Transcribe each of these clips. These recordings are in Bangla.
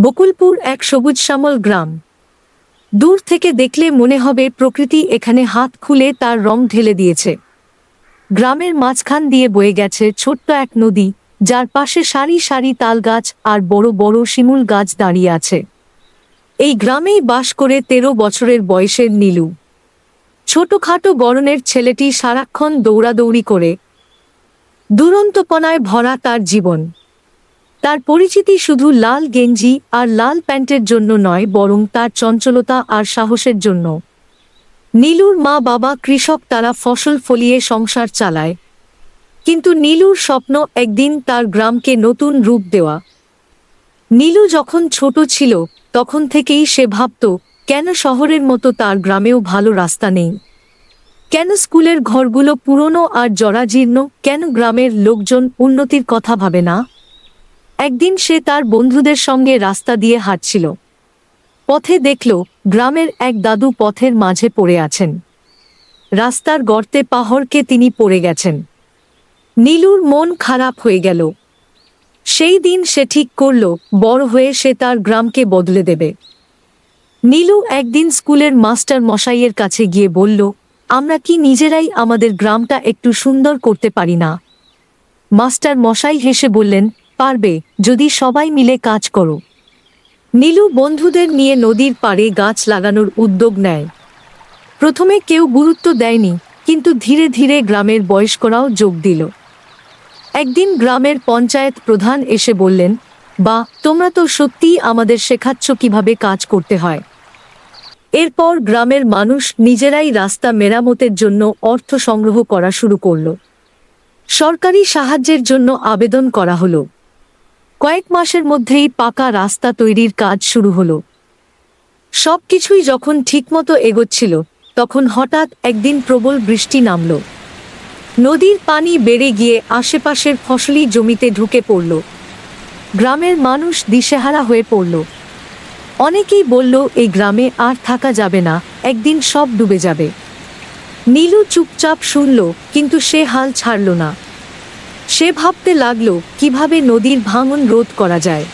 বকুলপুর এক সবুজ শ্যামল গ্রাম। দূর থেকে দেখলে মনে হবে প্রকৃতি এখানে হাত খুলে তার রং ঢেলে দিয়েছে। গ্রামের মাঝখান দিয়ে বয়ে গেছে ছোট্ট এক নদী, যার পাশে সারি সারি তাল গাছ আর বড় বড় শিমুল গাছ দাঁড়িয়ে আছে। এই গ্রামেই বাস করে তেরো বছরের বয়সের নীলু। ছোটখাটো গরনের ছেলেটি সারাক্ষণ দৌড়াদৌড়ি করে। দুরন্তপনায় ভরা তার জীবন। তার পরিচিতি শুধু লাল গেঞ্জি আর লাল প্যান্টের জন্য নয়, বরং তার চঞ্চলতা আর সাহসের জন্য। নীলুর মা বাবা কৃষক তারা ফসল ফলিয়ে সংসার চালায়। কিন্তু নীলুর স্বপ্ন একদিন তার গ্রামকে নতুন রূপ দেওয়া। নীলু যখন ছোট ছিল, তখন থেকেই সে ভাবত, কেন শহরের মতো তার গ্রামেও ভালো রাস্তা নেই? কেন স্কুলের ঘরগুলো পুরনো আর জরাজীর্ণ? কেন গ্রামের লোকজন উন্নতির কথা ভাবে না? একদিন সে তার বন্ধুদের সঙ্গে রাস্তা দিয়ে হাঁটছিল। পথে দেখল, গ্রামের এক দাদু পথের মাঝে পড়ে আছেন। রাস্তার গর্তে পাহড়কে তিনি পড়ে গেছেন। নীলুর মন খারাপ হয়ে গেল। সেই দিন সে ঠিক করল, বড় হয়ে সে তার গ্রামকে বদলে দেবে। নীলু একদিন স্কুলের মাস্টার মশাইয়ের কাছে গিয়ে বলল, আমরা কি নিজেরাই আমাদের গ্রামটা একটু সুন্দর করতে পারি না? মাস্টার মশাই হেসে বললেন পারবে যদি সবাই মিলে কাজ করো। নীলু বন্ধুদের নিয়ে নদীর পাড়ে গাছ লাগানোর উদ্যোগ নেয়। প্রথমে কেউ গুরুত্ব দেয়নি, কিন্তু ধীরে ধীরে গ্রামের বয়স্করাও যোগ দিল। একদিন গ্রামের পঞ্চায়েত প্রধান এসে বললেন, বা, তোমরা তো সত্যিই আমাদের শেখাচ্ছ কীভাবে কাজ করতে হয়। এরপর গ্রামের মানুষ নিজেরাই রাস্তা মেরামতের জন্য অর্থ সংগ্রহ করা শুরু করল। সরকারি সাহায্যের জন্য আবেদন করা হলো। কয়েক মাসের মধ্যেই পাকা রাস্তা তৈরির কাজ শুরু হলো। সবকিছুই যখন ঠিকমতো এগোচ্ছিল, তখন হঠাৎ একদিন প্রবল বৃষ্টি নামল। নদীর পানি বেড়ে গিয়ে আশেপাশের ফসলি জমিতে ঢুকে পড়ল। গ্রামের মানুষ দিশেহারা হয়ে পড়ল। অনেকেই বলল, এই গ্রামে আর থাকা যাবে না, একদিন সব ডুবে যাবে। নীলু চুপচাপ শুনল, কিন্তু সে হাল ছাড়ল না। সে ভাবতে লাগল, কীভাবে নদীর ভাঙন রোধ করা যায়।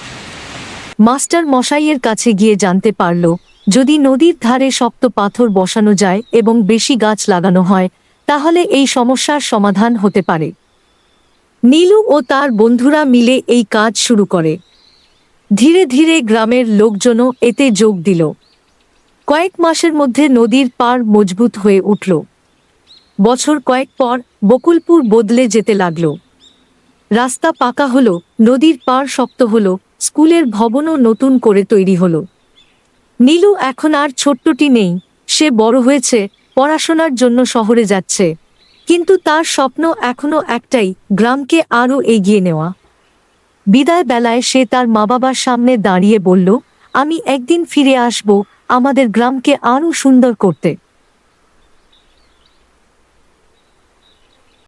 মাস্টার মশাইয়ের কাছে গিয়ে জানতে পারল, যদি নদীর ধারে শক্ত পাথর বসানো যায় এবং বেশি গাছ লাগানো হয়, তাহলে এই সমস্যার সমাধান হতে পারে। নীলু ও তার বন্ধুরা মিলে এই কাজ শুরু করে। ধীরে ধীরে গ্রামের লোকজনও এতে যোগ দিল। কয়েক মাসের মধ্যে নদীর পার মজবুত হয়ে উঠল। বছর কয়েক পর বকুলপুর বদলে যেতে লাগল। রাস্তা পাকা হলো, নদীর পার শক্ত হলো, স্কুলের ভবনও নতুন করে তৈরি হলো। নীলু এখন আর ছোট্টটি নেই, সে বড় হয়েছে, পড়াশোনার জন্য শহরে যাচ্ছে। কিন্তু তার স্বপ্ন এখনও একটাই, গ্রামকে আরও এগিয়ে নেওয়া। বিদায় বেলায় সে তার মা বাবার সামনে দাঁড়িয়ে বলল, আমি একদিন ফিরে আসব আমাদের গ্রামকে আরও সুন্দর করতে।